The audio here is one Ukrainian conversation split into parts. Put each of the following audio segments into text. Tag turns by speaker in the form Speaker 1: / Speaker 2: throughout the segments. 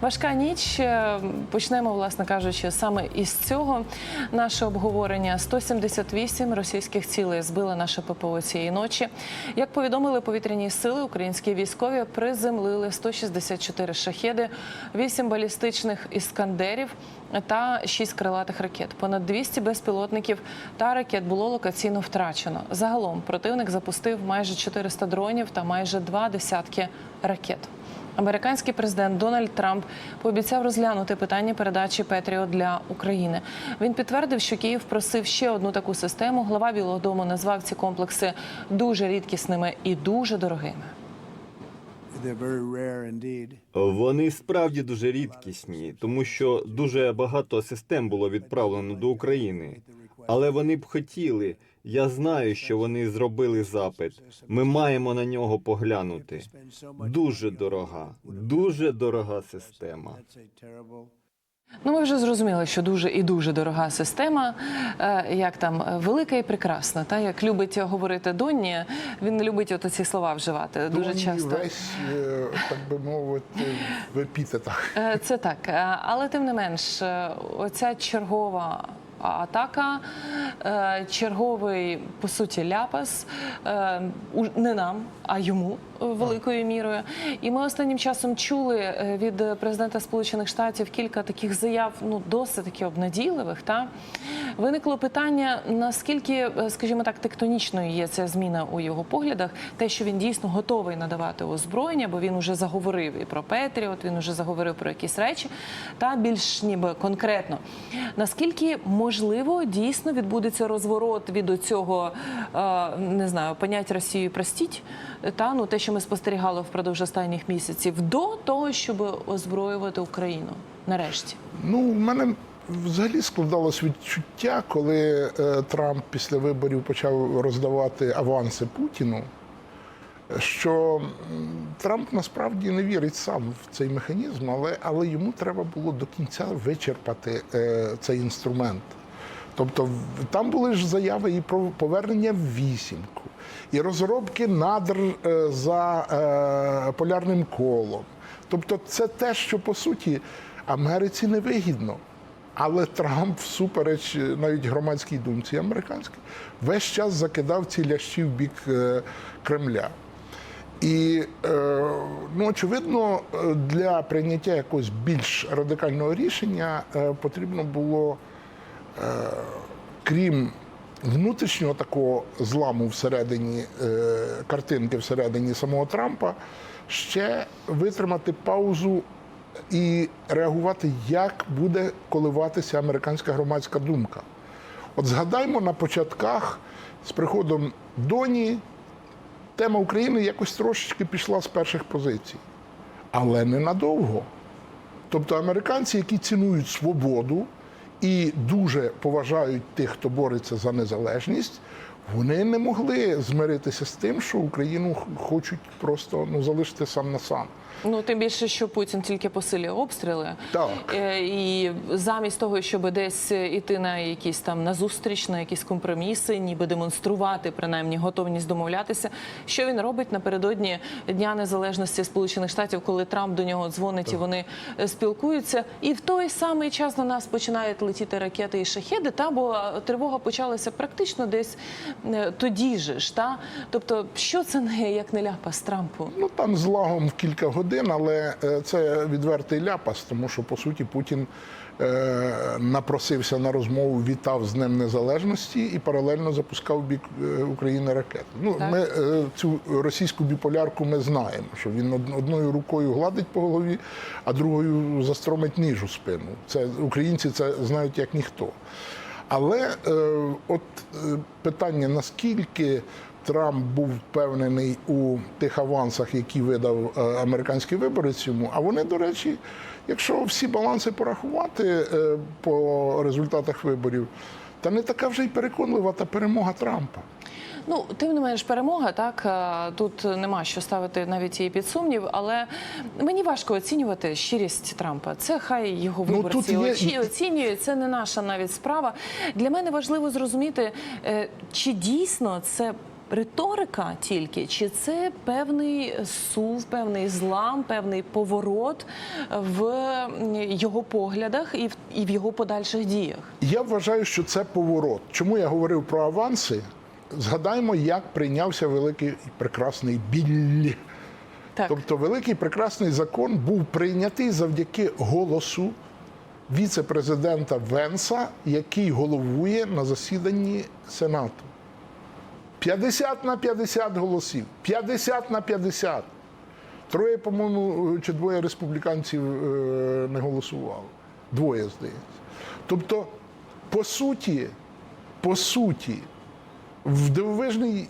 Speaker 1: Важка ніч. Е, Почнемо, власне кажучи, саме із цього наше обговорення. 178 російських цілей збили наше ППО цієї ночі. Як повідомили повітряні сили, українські військові приземлили 164 шахеди, 8 балістичних іскандерів та 6 крилатих ракет. Понад 200 безпілотників та ракет було локаційно втрачено. Загалом противник запустив майже 400 дронів та майже два десятки ракет. Американський президент Дональд Трамп пообіцяв розглянути питання передачі Петріот для України. Він підтвердив, що Київ просив ще одну таку систему. Глава Білого Дому назвав ці комплекси дуже рідкісними і дуже дорогими.
Speaker 2: Вони справді дуже рідкісні, тому що дуже багато систем було відправлено до України. Але вони б хотіли. Я знаю, що вони зробили запит. Ми маємо на нього поглянути. Дуже дорога, дуже дорога система.
Speaker 1: Ну, ми вже зрозуміли, що дуже і дуже дорога система, е, як там е, велика і прекрасна. Та як любить говорити Донні, він любить от ці слова вживати дуже часто.
Speaker 3: весь, е, так би мовити, в епітетах.
Speaker 1: Е, Це так, але тим не менш, оця чергова. Атака, е, черговий по суті ляпас е, не нам, а йому великою мірою. І ми останнім часом чули е, від президента Сполучених Штатів кілька таких заяв, ну досить таки обнадійливих. Та виникло питання: наскільки, е, скажімо так, тектонічною є ця зміна у його поглядах, те, що він дійсно готовий надавати озброєння, бо він уже заговорив і про Петріот, він уже заговорив про якісь речі, та більш ніби конкретно. Наскільки можливо дійсно відбудеться розворот від цього е, не знаю, понять Росію простіть, та ну те, що ми спостерігали впродовж останніх місяців, до того, щоб озброювати Україну нарешті.
Speaker 3: Ну, в мене взагалі складалось відчуття, коли е, Трамп після виборів почав роздавати аванси Путіну, що Трамп насправді не вірить сам в цей механізм, але, але йому треба було до кінця вичерпати е, цей інструмент. Тобто там були ж заяви і про повернення в вісімку, і розробки надр е, за е, полярним колом. Тобто, це те, що по суті Америці не вигідно. Але Трамп, всупереч е, навіть громадській думці американській, весь час закидав ці лящі в бік Кремля. І ну, очевидно, для прийняття якогось більш радикального рішення потрібно було, крім внутрішнього такого зламу всередині е, картинки, всередині самого Трампа, ще витримати паузу і реагувати, як буде коливатися американська громадська думка. От згадаймо на початках з приходом Доні тема України якось трошечки пішла з перших позицій, але ненадовго. Тобто американці, які цінують свободу і дуже поважають тих, хто бореться за незалежність, вони не могли змиритися з тим, що Україну хочуть просто ну, залишити сам на сам.
Speaker 1: Ну тим більше, що Путін тільки посилює обстріли.
Speaker 3: Так.
Speaker 1: Е, І замість того, щоб десь іти на якісь там назустріч, на якісь компроміси, ніби демонструвати принаймні готовність домовлятися. Що він робить напередодні Дня Незалежності Сполучених Штатів, коли Трамп до нього дзвонить і вони е, спілкуються, і в той самий час на нас починають летіти ракети і шахеди. Та бо тривога почалася практично десь тоді же ж. Та тобто, що це не як не ляпас Трампу?
Speaker 3: Ну там з лагом в кілька годин, але е, це відвертий ляпас, тому що по суті Путін е, напросився на розмову, вітав з Днем Незалежності і паралельно запускав бік е, України ракети. Ну
Speaker 1: Так.
Speaker 3: ми е, цю російську біполярку ми знаємо, що він од- одною рукою гладить по голові, а другою застромить ніж у спину. Це українці це знають як ніхто. Але е, от е, питання, наскільки Трамп був впевнений у тих авансах, які видав е, американський виборець йому, а вони, до речі, якщо всі баланси порахувати е, по результатах виборів, та не така вже й переконлива та перемога Трампа.
Speaker 1: Ну, тим не менш, перемога, так е, тут нема що ставити навіть її під сумнів, але мені важко оцінювати щирість Трампа. Це хай його
Speaker 3: Ну,
Speaker 1: виборці
Speaker 3: тут є-
Speaker 1: оцінюють. Це не наша навіть справа. Для мене важливо зрозуміти, е, чи дійсно це риторика тільки, чи це певний сув, певний злам, певний поворот в його поглядах і в його подальших діях?
Speaker 3: Я вважаю, що це поворот. Чому я говорив про аванси? Згадаймо, як прийнявся великий і прекрасний Біллі.
Speaker 1: Так.
Speaker 3: Тобто, великий прекрасний закон був прийнятий завдяки голосу віце-президента Венса, який головує на засіданні Сенату. 50 на 50 голосів. 50 на 50. Троє, по-моєму, чи двоє республіканців е, не голосували. Двоє, здається. Тобто, по суті, по суті, в дивовижній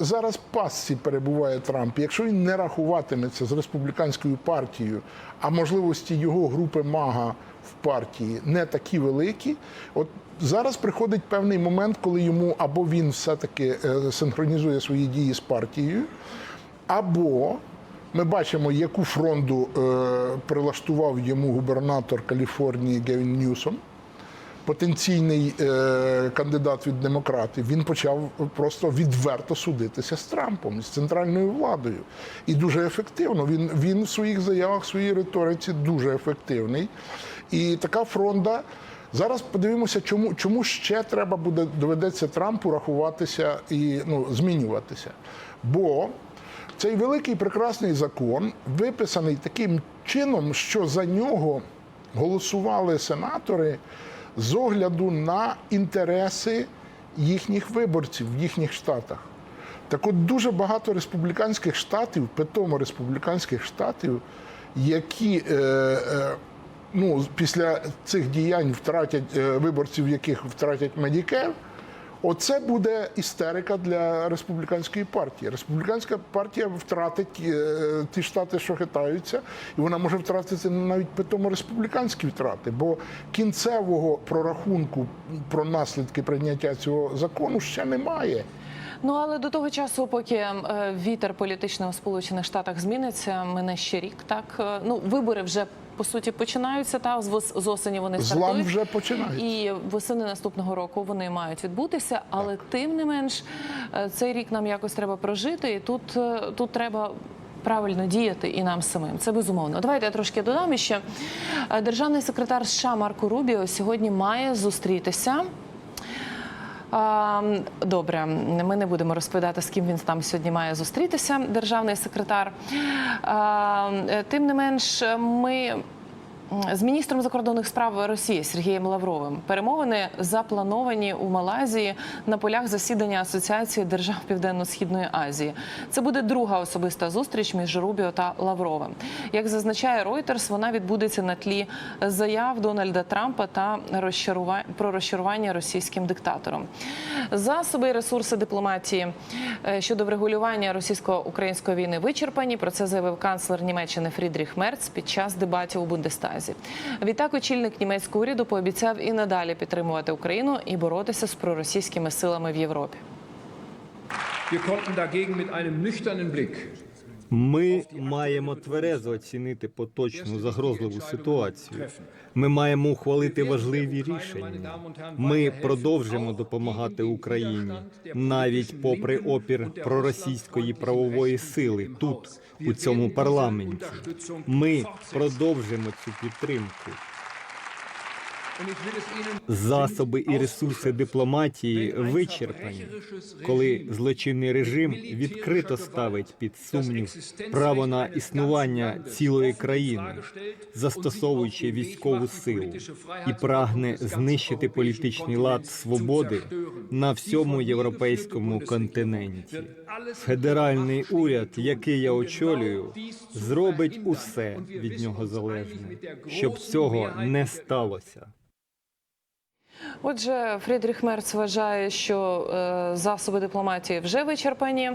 Speaker 3: зараз пастці перебуває Трамп. Якщо він не рахуватиметься з республіканською партією, а можливості його групи Мага в партії не такі великі, от зараз приходить певний момент, коли йому або він все-таки е, синхронізує свої дії з партією, або ми бачимо, яку фронту е, прилаштував йому губернатор Каліфорнії Гевін Ньюсом потенційний е, кандидат від демократів, він почав просто відверто судитися з Трампом, з центральною владою. І дуже ефективно. Він, він в своїх заявах, в своїй риториці дуже ефективний. І така фронта. Зараз подивимося, чому, чому ще треба буде доведеться Трампу рахуватися і ну, змінюватися. Бо цей великий прекрасний закон виписаний таким чином, що за нього голосували сенатори з огляду на інтереси їхніх виборців в їхніх штатах. Так от дуже багато республіканських штатів, питомо республіканських штатів, які е, е, ну, після цих діянь втратять е, виборців, яких втратять Медікер, Оце буде істерика для республіканської партії. Республіканська партія втратить е, ті штати, що хитаються, і вона може втратити навіть питомо республіканські втрати, бо кінцевого прорахунку про наслідки прийняття цього закону ще немає.
Speaker 1: Ну але до того часу, поки е, вітер політичний у Сполучених Штатах зміниться, мине ще рік. Так Е, ну вибори вже по суті починаються. Та з осені вони
Speaker 3: Злам
Speaker 1: стартують.
Speaker 3: вже починається.
Speaker 1: І восени наступного року вони мають відбутися, але тим не менш е, цей рік нам якось треба прожити, і тут, е, тут треба. Правильно діяти і нам самим це безумовно. Давайте я трошки додам ще. Е, Державний секретар США Марко Рубіо сьогодні має зустрітися. Добре, ми не будемо розповідати, з ким він там сьогодні має зустрітися, державний секретар. Тим не менш, ми з міністром закордонних справ Росії Сергієм Лавровим перемовини заплановані у Малайзії на полях засідання Асоціації держав Південно-східної Азії. Це буде друга особиста зустріч між Рубіо та Лавровим. Як зазначає Reuters, вона відбудеться на тлі заяв Дональда Трампа та про розчарування російським диктатором. Засоби і ресурси дипломатії е, щодо врегулювання російсько-української війни вичерпані. Про це заявив канцлер Німеччини Фрідріх Мерц під час дебатів у Бундестазі. Відтак, очільник німецького уряду пообіцяв і надалі підтримувати Україну і боротися з проросійськими силами в Європі.
Speaker 4: Wir konnten dagegen mit einem nüchternen Blick
Speaker 2: Ми маємо тверезо оцінити поточну загрозливу ситуацію. Ми маємо ухвалити важливі рішення. Ми продовжимо допомагати Україні навіть попри опір проросійської правової сили тут, у цьому парламенті. Ми продовжимо цю підтримку. Засоби і ресурси дипломатії вичерпані, коли злочинний режим відкрито ставить під сумнів право на існування цілої країни, застосовуючи військову силу і прагне знищити політичний лад свободи на всьому європейському континенті. Федеральний уряд, який я очолюю, зробить усе від нього залежне, щоб цього не сталося.
Speaker 1: Отже, Фрідріх Мерц вважає, що е, засоби дипломатії вже вичерпані.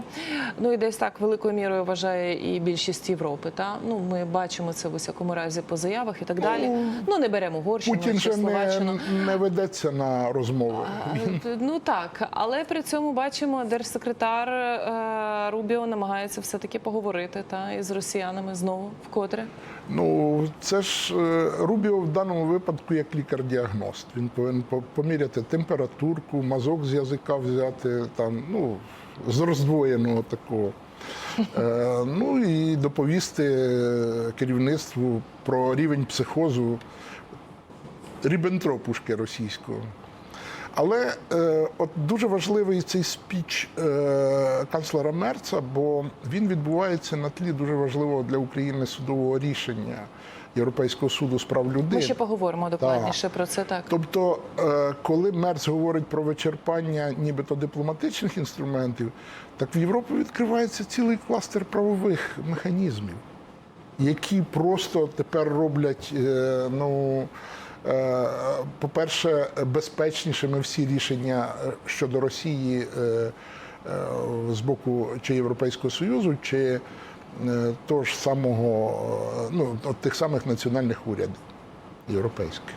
Speaker 1: Ну і десь так великою мірою вважає і більшість Європи. Та ну ми бачимо це в усякому разі по заявах і так далі. Ну не беремо Угорщину
Speaker 3: Путін
Speaker 1: чи Словаччину.
Speaker 3: не, не ведеться на розмови.
Speaker 1: А, Ну так, але при цьому бачимо, держсекретар е, Рубіо намагається все таки поговорити та із росіянами знову вкотре.
Speaker 3: Ну, це ж е, Рубіо в даному випадку як лікар-діагност. Він повинен поміряти температурку, мазок з язика взяти, там, ну, з роздвоєного такого. Е, ну і доповісти керівництву про рівень психозу рібентропушки російського. Але е, от дуже важливий цей спіч е, канцлера Мерца, бо він відбувається на тлі дуже важливого для України судового рішення Європейського суду з прав людини.
Speaker 1: Ми ще поговоримо докладніше про це так.
Speaker 3: Тобто, е, коли Мерц говорить про вичерпання нібито дипломатичних інструментів, так в Європі відкривається цілий кластер правових механізмів, які просто тепер роблять, е, ну, по-перше, безпечнішими всі рішення е, щодо Росії е, е, з боку чи Європейського Союзу, чи е, того ж самого, е, ну, тих самих національних урядів європейських.